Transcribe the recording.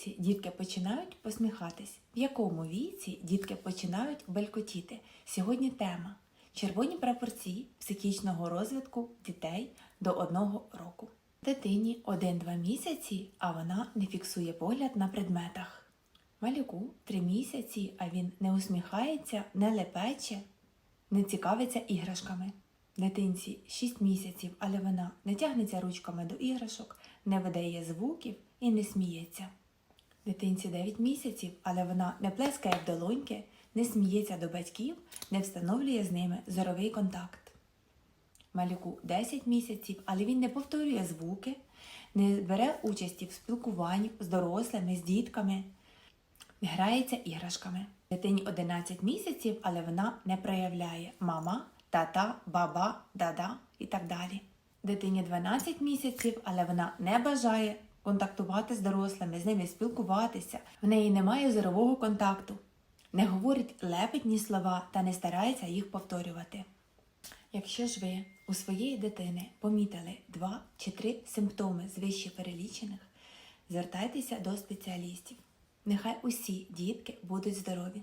віці дітки починають посміхатись? В якому віці дітки починають белькотіти? Сьогодні тема червоні прапорці психічного розвитку дітей до одного року. Дитині 1-2 місяці, а вона не фіксує погляд на предметах. Малюку 3 місяці, а він не усміхається, не лепече, не цікавиться іграшками. Дитинці 6 місяців, але вона не тягнеться ручками до іграшок, не видає звуків і не сміється. Дитинці 9 місяців, але вона не плескає в долоньки, не сміється до батьків, не встановлює з ними зоровий контакт. Малюку 10 місяців, але він не повторює звуки, не бере участі в спілкуванні з дорослими, з дітками, не грається іграшками. Дитині 11 місяців, але вона не проявляє мама, тата, баба, дада і так далі. Дитині 12 місяців, але вона не бажає контактувати з дорослими, з ними спілкуватися. В неї немає зорового контакту, не говорить лепетні слова та не старається їх повторювати. Якщо ж ви у своєї дитини помітили два чи три симптоми з вище перелічених, звертайтеся до спеціалістів. Нехай усі дітки будуть здорові.